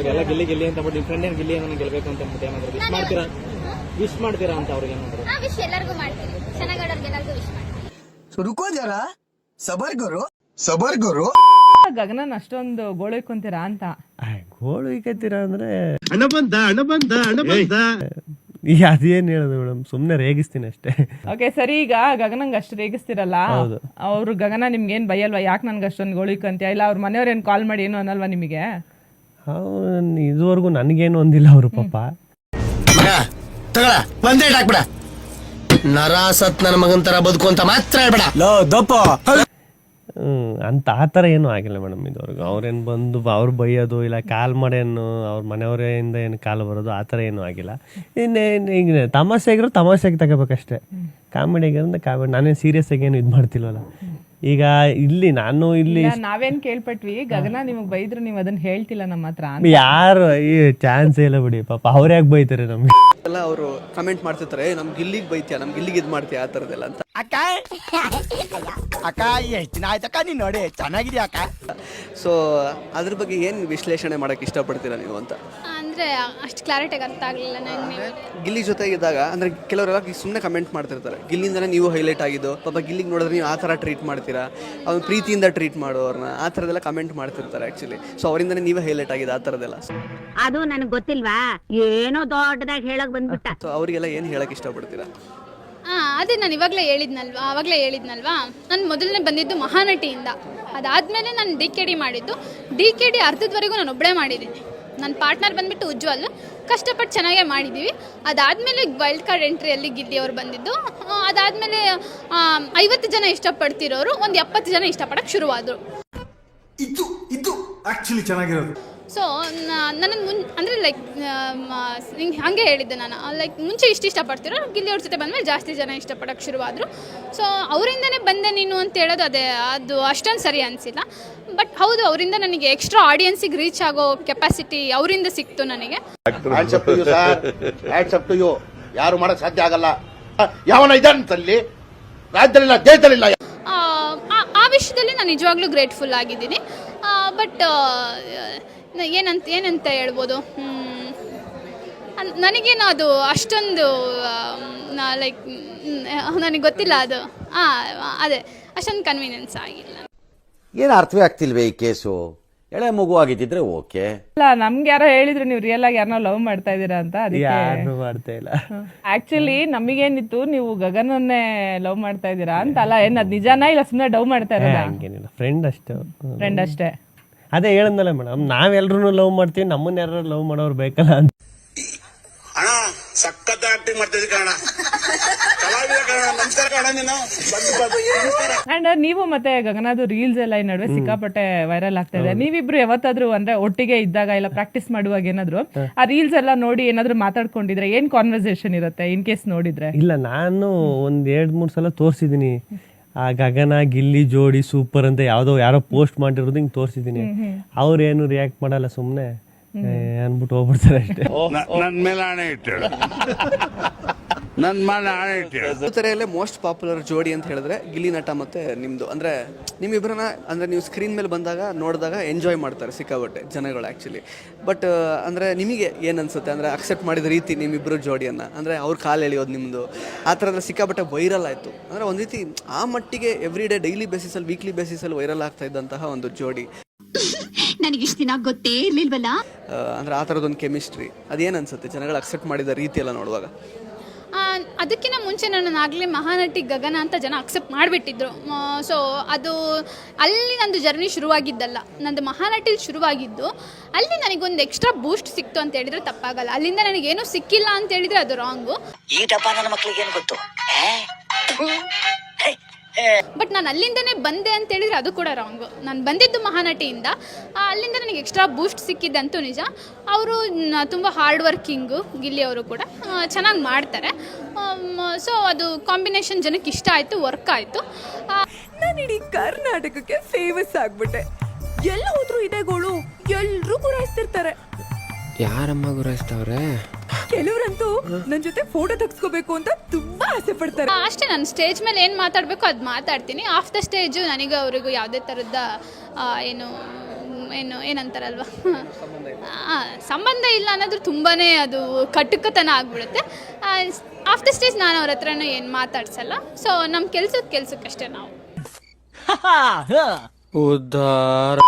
ನೀವೆಲ್ಲ ಗೆಲ್ಲಿ ಗೆಲ್ಲಿ ಅಂತ but friend Gilli ಗೆಲ್ಲಿ ಏನೋ ಗೆಲ್ಬೇಕು ಅಂತ ಅಂದ್ಬಿಟ್ಟು ಏನಾದ್ರು ವಿಶ್ ಮಾಡ್ತೀರಾ? ವಿಶ್ ಮಾಡ್ತೀರಾ ಅಂತ ಅವ್ರಿಗೆ ಏನಾದ್ರು? ನಾವು ವಿಶ್ ಎಲ್ಲರಿಗೂ ಗಗನನ್ ಅಷ್ಟೊಂದು ಗೋಳೈಕೊಂತೀರಾ ಅಂತ. ಗೋಳು ಇಕ್ಕತ್ತೀರಾ ಅಂದ್ರೆ ಅಣ ಬಂದ ಅಣ ಬಂದ ಅಣ ಬಂದ. ಅದೇನ್ ಹೇಳುದು ಮೇಡಮ್ ಸುಮ್ನೆ ರೇಗಿಸ್ತೀನಿ ಅಷ್ಟೇ. ಓಕೆ ಸರಿ ಈಗ ಗಗನಂಗ್ ಅಷ್ಟು ರೇಗಿಸ್ತಿರಲ್ಲ? ಅವ್ರು ಗಗನ ನಿಮ್ಗೇನ್ ಬೈಯಲ್ವಾ ಯಾಕೆ ನನ್ಗೆ ಅಷ್ಟೊಂದು ಗೋಳಿಕಂತ ಇಲ್ಲ ಅವ್ರ ಮನೆಯವ್ರ ಏನ್ ಕಾಲ್ ಮಾಡಿ ಏನು ಅನ್ನಲ್ವಾ ನಿಮಗೆ? ಇದುವರೆಗೂ ನನಗೇನು ಒಂದಿಲ್ಲ ಅವರು ಪಾಪ. ಒಂದೇ ಹಾಕ್ಬಿಡ ನರಾಸತ್ ನನ್ನ ಮಗನ್ ತರ ಬದುಕು ಅಂತ ಮಾತ್ರ ಹೇಳ್ಬೇಡ. ಲೋ ದಪ್ಪ. ಹ್ಮ್, ಅಂತ ಆ ಥರ ಏನೂ ಆಗಿಲ್ಲ ಮೇಡಮ್ ಇದುವರೆಗೂ. ಅವ್ರೇನ್ ಬಂದು ಅವ್ರು ಬೈಯೋದು ಇಲ್ಲ ಕಾಲ್ ಮಾಡೇನು ಅವ್ರ ಮನೆಯವರಿಂದ ಏನು ಕಾಲ್ ಬರೋದು ಆ ಥರ ಏನೂ ಆಗಿಲ್ಲ. ಇನ್ನೇನು ಈಗ ತಮಾಷೆ ಆಗಿರೋ ತಮಾಷೆಗೆ ತಗೋಬೇಕಷ್ಟೇ. ಕಾಮಿಡಿ ಆಗಿರೋ ಕಾಮಿಡಿ ನಾನೇನು ಸೀರಿಯಸ್ ಆಗಿ ಏನು ಇದು ಮಾಡ್ತಿಲ್ವಲ್ಲ. ಈಗ ಇಲ್ಲಿ ನಾನು ಇಲ್ಲಿ ಇಲ್ಲ, ನಾವೇನ್ ಕೇಳ್ಪಟ್ವಿ? ಗಗನ ನಿಮಗ್ ಬೈದ್ರು ನೀವ್ ಅದನ್ನ ಹೇಳ್ತಿಲ್ಲ ನಮ್ಮ ಹತ್ರ ಅಂತ. ಯಾರು ಈ ಚಾನ್ಸ್ ಇಲ್ಲ ಬಿಡಿ ಪಾಪ ಅವ್ರು ಯಾಕೆ ಬೈತಾರೆ ನಮ್ಗೆ? ಎಲ್ಲ ಅವರು ಕಮೆಂಟ್ ಮಾಡ್ತಿರ್ತಾರೆ "ಏ, ನಮ್ಗೆ ಇಲ್ಲಿಗೆ ಬೈತ್ಯಾ? ನಮ್ಗೆ ಇಲ್ಲಿಗೆ ಇದು ಮಾಡ್ತೀಯಾ? ಆ ಥರದ್ದೆಲ್ಲ ಅಂತ. ಅಕ್ಕ ಅಕ್ಕ ಎಷ್ಟು ದಿನ ಆಯ್ತಕ್ಕ ನೀನ್ ನೋಡಿ ಚೆನ್ನಾಗಿದ್ಯಾ ಅಕ್ಕ? ಸೊ ಅದ್ರ ಬಗ್ಗೆ ಏನು ವಿಶ್ಲೇಷಣೆ ಮಾಡಕ್ ಇಷ್ಟಪಡ್ತೀರಾ ನೀವು ಅಂತ? ಅಂದ್ರೆ ಅಷ್ಟು ಕ್ಲಾರಿಟಿಯಾಗಿ ಅರ್ಥ ಆಗಲಿಲ್ಲ ನನಗೆ ಗಿಲ್ಲಿ ಜೊತೆ ಇದ್ದಾಗ ಅಂದ್ರೆ ಕೆಲವರೆಲ್ಲ ಸುಮ್ಮನೆ ಕಮೆಂಟ್ ಮಾಡ್ತಿರ್ತಾರೆ. ಗಿಲ್ಲಿಂದನೇ ನೀವು ಹೈಲೈಟ್ ಆಗಿದ್ದು ಪಾಪ ಗಿಲ್ಲಿಗೆ ನೋಡಿದ್ರೆ ನೀವು ಆ ಥರ ಟ್ರೀಟ್ ಮಾಡ್ತೀರಾ? ಅವ್ನು ಪ್ರೀತಿಯಿಂದ ಟ್ರೀಟ್ ಮಾಡೋರ್ನ ಆ ಥರದೆಲ್ಲ ಕಮೆಂಟ್ ಮಾಡ್ತಿರ್ತಾರೆ ಆ್ಯಕ್ಚುಲಿ ಸೊ ಅವರಿಂದನೇ ನೀವೇ ಹೈಲೈಟ್ ಆಗಿದೆ ಆ ಥರದ್ದೆಲ್ಲ. ಅದು ನನಗೆ ಗೊತ್ತಿಲ್ವಾ? ಏನೋ ದೊಡ್ಡದಾಗಿ ಹೇಳಕ್ ಬಂದ್ಬಿಟ್ಟ. ಸೊ ಅವರಿಗೆಲ್ಲ ಏನು ಹೇಳಕ್ಕೆ ಇಷ್ಟಪಡ್ತೀರಾ? ಹಾ ಅದೇ ನಾನು ಇವಾಗಲೇ ಹೇಳಿದ್ನಲ್ವಾ ಅವಾಗಲೇ ಹೇಳಿದ್ನಲ್ವಾ? ನಾನು ಮೊದಲನೇ ಬಂದಿದ್ದು ಮಹಾನಟಿಯಿಂದ. ಅದಾದಮೇಲೆ ನಾನು ಡಿ ಕೆ ಡಿ ಮಾಡಿದ್ದು. ಡಿ ಕೆ ಡಿ ಅರ್ಧದವರೆಗೂ ನಾನು ಒಬ್ಬಳೇ ಮಾಡಿದ್ದೀನಿ. ನನ್ನ ಪಾರ್ಟ್ನರ್ ಬಂದ್ಬಿಟ್ಟು ಉಜ್ವಲ್. ಕಷ್ಟಪಟ್ಟು ಚೆನ್ನಾಗೇ ಮಾಡಿದ್ದೀವಿ. ಅದಾದಮೇಲೆ ವೈಲ್ಡ್ ಕಾರ್ಡ್ ಎಂಟ್ರಿಯಲ್ಲಿ ಗಿಲ್ಲಿ ಅವರು ಬಂದಿದ್ದು. ಅದಾದಮೇಲೆ ಐವತ್ತು ಜನ ಇಷ್ಟಪಡ್ತಿರೋರು ಒಂದು ಎಪ್ಪತ್ತು ಜನ ಇಷ್ಟಪಡಕ್ಕೆ ಶುರುವಾದರು. ಇದು ಇದು ಆ್ಯಕ್ಚುಲಿ ಚೆನ್ನಾಗಿರೋದು. ಸೊ ನನ್ನ ಮುನ್ ಅಂದರೆ ಲೈಕ್ ಹಾಗೆ ಹೇಳಿದ್ದೆ ನಾನು. ಲೈಕ್ ಮುಂಚೆ ಇಷ್ಟು ಇಷ್ಟಪಡ್ತಿರೋ ಗಿಲ್ಲಿ ಅವ್ರ ಜೊತೆ ಬಂದಮೇಲೆ ಜಾಸ್ತಿ ಜನ ಇಷ್ಟಪಡೋಕ್ಕೆ ಶುರುವಾದರು. ಸೊ ಅವರಿಂದನೇ ಬಂದೆ ನೀನು ಅಂತ ಹೇಳೋದು ಅದೇ ಅದು ಅಷ್ಟೊಂದು ಸರಿ ಅನಿಸಿಲ್ಲ. ಬಟ್ ಹೌದು ಅವರಿಂದ ನನಗೆ ಎಕ್ಸ್ಟ್ರಾ ಆಡಿಯನ್ಸಿಗೆ ರೀಚ್ ಆಗೋ ಕೆಪಾಸಿಟಿ ಅವರಿಂದ ಸಿಕ್ತು ನನಗೆ. ಯಾರು ಮಾಡೋಕ್ಕೆ ಸಾಧ್ಯ ಆಗಲ್ಲ. ಯಾವನ ಇದಲ್ಲಿ ರಾಜ್ಯದಲ್ಲಿಲ್ಲ ದೇಶದಲ್ಲಿಲ್ಲ. ಆ ವಿಷಯದಲ್ಲಿ ನಾನು ನಿಜವಾಗ್ಲೂ ಗ್ರೇಟ್ಫುಲ್ ಆಗಿದ್ದೀನಿ. ಬಟ್ ಏನಂತ ಏನಂತ ಹೇಳ್ಬೋದು? ನನಗೇನು ಅದು ಅಷ್ಟೊಂದು ಲೈಕ್ ನನಗೆ ಗೊತ್ತಿಲ್ಲ ಅದು. ಹಾಂ ಅದೇ ಅಷ್ಟೊಂದು ಕನ್ವೀನಿಯನ್ಸ್ ಆಗಿಲ್ಲ. ಏನು ಅರ್ಥವೇ ಆಗ್ತಿಲ್ವೇ ಈ ಕೇಸು? ಎಳೆ ಮಗು ಆಗಿದ್ದಿದ್ರೆ ಓಕೆ. ಇಲ್ಲ ನಮ್ಗೆ ಯಾರೋ ಹೇಳಿದ್ರು ನೀವು ರಿಯಲ್ ಆಗಿ ಯಾರನ್ನ ಲವ್ ಮಾಡ್ತಾ ಇದ್ದೀರಾ ಅಂತ ಅದಕ್ಕೆ. ಯಾರು ಮಾಡ್ತಾ ಇಲ್ಲ. ಆಕ್ಚುಲಿ ನಮಗೇನಿತ್ತು ನೀವು ಗಗನನ್ನೇ ಲವ್ ಮಾಡ್ತಾ ಇದ್ದೀರಾ ಅಂತ ಅಲ್ಲ ಏನ್ ಅದ್ ನಿಜಾನಾ ಇಲ್ಲ ಸುಮ್ಮನೆ ಡವ್ ಮಾಡ್ತಾ ಇದ್ದಾರೆ ಇರೋದಾ ಫ್ರೆಂಡ್ ಅಷ್ಟೇ. ಫ್ರೆಂಡ್ ಅಷ್ಟೇ. ಅದೇ ಹೇಳಂದಲ್ಲ ಮೇಡಮ್ ನಾವೆಲ್ಲರೂ ಲವ್ ಮಾಡ್ತೀವಿ ನಮ್ಮನ್ನ ಯಾರು ಲವ್ ಮಾಡೋರು ಬೇಕಲ್ಲ ಅಂತ. ಅಣ್ಣ ಸಖತ್ ಆಕ್ಟಿಂಗ್ ಮಾಡ್ತಿದ್ದೆ ಕಣ ಕಲಾವಿದ ಕಣ ನಮಸ್ಕಾರ ಕಣ ನೀನು. ಬಂದು ಬಂದು ನಮಸ್ಕಾರ? ಅಂಡ್ ನೀವು ಮತ್ತೆ ಗಗನದು ರೀಲ್ಸ್ ಎಲ್ಲ ಈ ನಡುವೆ ಸಿಕ್ಕಾಪಟ್ಟೆ ವೈರಲ್ ಆಗ್ತಾ ಇದೆ. ನೀವಿಬ್ರು ಯಾವತ್ತಾದ್ರೂ ಅಂದ್ರೆ ಒಟ್ಟಿಗೆ ಇದ್ದಾಗ ಇಲ್ಲ ಪ್ರಾಕ್ಟೀಸ್ ಮಾಡುವಾಗ ಏನಾದ್ರು ಆ ರೀಲ್ಸ್ ಎಲ್ಲ ನೋಡಿ ಏನಾದ್ರು ಮಾತಾಡ್ಕೊಂಡಿದ್ರೆ ಏನ್ ಕಾನ್ವರ್ಸೇಷನ್ ಇರುತ್ತೆ ಇನ್ ಕೇಸ್ ನೋಡಿದ್ರೆ? ಇಲ್ಲ ನಾನು ಒಂದ್ ಎರಡ್ ಮೂರ್ ಸಲ ತೋರ್ಸಿದೀನಿ ಆ ಗಗನ ಗಿಲ್ಲಿ ಜೋಡಿ ಸೂಪರ್ ಅಂತ ಯಾವ್ದೋ ಯಾರೋ ಪೋಸ್ಟ್ ಮಾಡಿರೋದು ಹಿಂಗ್ ತೋರಿಸಿದೀನಿ ಅವ್ರೇನು ರಿಯಾಕ್ಟ್ ಮಾಡಲ್ಲ ಸುಮ್ನೆ ಏ, ಅನ್ಬಿಟ್ಟು ಹೋಗ್ಬಿಡ್ತಾರೆ ಅಷ್ಟೇ. ನನ್ ಮೇಲೆ ಹಣೆ ಇಟ್ಟೇಳು ನನ್ ಮೇಲೆ ಹಣೆ ಇಟ್ಟೇಳು ತೆರೆಯಲ್ಲೇ ಮೋಸ್ಟ್ ಪಾಪ್ಯುಲರ್ ಜೋಡಿ ಅಂತ ಹೇಳಿದ್ರೆ ಗಿಲ್ಲಿ ನಟ ಮತ್ತೆ ನಿಮ್ದು. ಅಂದ್ರೆ ನಿಮ್ಮಿಬ್ಬರನ್ನ ಅಂದ್ರೆ ನೀವು ಸ್ಕ್ರೀನ್ ಮೇಲೆ ಬಂದಾಗ ನೋಡಿದಾಗ ಎಂಜಾಯ್ ಮಾಡ್ತಾರೆ ಸಿಕ್ಕಾಬಟ್ಟೆ ಜನಗಳು ಆ್ಯಕ್ಚುಲಿ ಬಟ್ ಅಂದ್ರೆ ನಿಮಗೆ ಏನು ಅನ್ಸುತ್ತೆ? ಅಂದ್ರೆ ಅಕ್ಸೆಪ್ಟ್ ಮಾಡಿದ ರೀತಿ ನಿಮ್ಮಿಬ್ಬರು ಜೋಡಿಯನ್ನ? ಅಂದ್ರೆ ಅವ್ರ ಕಾಲು ಎಳೆಯೋದು ನಿಮ್ಮದು ಆ ಥರ ಅಂದ್ರೆ ಸಿಕ್ಕಾಪಟ್ಟೆ ವೈರಲ್ ಆಯಿತು. ಅಂದ್ರೆ ಒಂದು ರೀತಿ ಆ ಮಟ್ಟಿಗೆ ಎವ್ರಿ ಡೇ ಡೈಲಿ ಬೇಸಿಸಲ್ಲಿ ವೀಕ್ಲಿ ಬೇಸಿಸಲ್ಲಿ ವೈರಲ್ ಆಗ್ತಾ ಇದ್ದಂತಹ ಒಂದು ಜೋಡಿ. ನನಗೆ ಇಷ್ಟ ದಿನ ಗೊತ್ತೇ ಇರ್ಲಿಲ್ವಲ್ಲ? ಅಂದ್ರೆ ಆ ಥರದೊಂದು ಕೆಮಿಸ್ಟ್ರಿ ಅದೇನು ಅನ್ಸುತ್ತೆ? ಜನಗಳು ಅಕ್ಸೆಪ್ಟ್ ಮಾಡಿದ ರೀತಿ ಎಲ್ಲ ನೋಡುವಾಗ. ಅದಕ್ಕಿಂತ ಮುಂಚೆ ನನ್ನ ಆಗಲೇ ಮಹಾನಟಿ ಗಗನ ಅಂತ ಜನ ಅಕ್ಸೆಪ್ಟ್ ಮಾಡಿಬಿಟ್ಟಿದ್ರು. ಸೊ ಅದು ಅಲ್ಲಿ ನಂದು ಜರ್ನಿ ಶುರುವಾಗಿದ್ದಲ್ಲ. ನಂದು ಮಹಾನಟಿಲಿ ಶುರುವಾಗಿದ್ದು, ಅಲ್ಲಿ ನನಗೊಂದು ಎಕ್ಸ್ಟ್ರಾ ಬೂಸ್ಟ್ ಸಿಕ್ತು ಅಂತ ಹೇಳಿದ್ರೆ ತಪ್ಪಾಗಲ್ಲ. ಅಲ್ಲಿಂದ ನನಗೇನು ಸಿಕ್ಕಿಲ್ಲ ಅಂತ ಹೇಳಿದ್ರೆ ಅದು ರಾಂಗು ಈ ಡಬ್ಬ ನನ್ನ ಮಕ್ಕಳಿಗೆ ಏನು ಗೊತ್ತು ಬಟ್ ನಾನು ಅಲ್ಲಿಂದನೇ ಬಂದೆ ಅಂತ ಹೇಳಿದ್ರೆ ಅದು ಕೂಡ ರಾಂಗು ನಾನು ಬಂದಿದ್ದು ಮಹಾನಟಿಯಿಂದ. ಅಲ್ಲಿಂದ ನನಗೆ ಎಕ್ಸ್ಟ್ರಾ ಬೂಸ್ಟ್ ಸಿಕ್ಕಿದ್ದಂತೂ ನಿಜ. ಅವರು ತುಂಬ ಹಾರ್ಡ್ ವರ್ಕಿಂಗು ಗಿಲ್ಲಿ ಅವರು ಕೂಡ ಚೆನ್ನಾಗಿ ಮಾಡ್ತಾರೆ. ಸೊ ಅದು ಕಾಂಬಿನೇಷನ್ ಜನಕ್ಕೆ ಇಷ್ಟ ಆಯಿತು ವರ್ಕ್ ಆಯಿತು. ನಾನು ಇಡೀ ಕರ್ನಾಟಕಕ್ಕೆ ಫೇಮಸ್ ಆಗ್ಬಿಟ್ಟೆ. ಎಲ್ಲ ಹೋದ್ರು ಇದೇ ಗೋಳು ಎಲ್ರೂ ಗುರಾಯಿಸ್ತಿರ್ತಾರೆ. ಯಾರಮ್ಮ ಗುರಾಯಿಸ್ತವ್ರೆ? ಕೆಲವರಂತೂ ನನ್ನ ಜೊತೆ ಫೋಟೋ ತೆಗ್ಸ್ಕೋಬೇಕು ಅಂತ ತುಂಬಾ ಆಸೆ ಪಡ್ತಾರೆ. ಅಷ್ಟೇ ನಾನು ಸ್ಟೇಜ್ ಮೇಲೆ ಏನು ಮಾತಾಡಬೇಕು ಅದು ಮಾತಾಡ್ತೀನಿ. ಆಫ್ ದ ಸ್ಟೇಜು ನನಗೆ ಅವರಿಗೂ ಯಾವುದೇ ಥರದ ಏನು ಏನು ಏನಂತಾರಲ್ವ? ಸಂಬಂಧ ಇಲ್ಲ ಅನ್ನೋದು ತುಂಬಾ ಅದು ಕಟುಕತನ ಆಗ್ಬಿಡುತ್ತೆ. ದ ಸ್ಟೇಜ್ ನಾನು ಅವ್ರ ಹತ್ರನೂ ಏನು ಮಾತಾಡ್ಸಲ್ಲ. ಸೊ ನಮ್ಮ ಕೆಲ್ಸದ ಕೆಲ್ಸಕ್ಕಷ್ಟೇ ನಾವು. ಉದ್ದಾರ.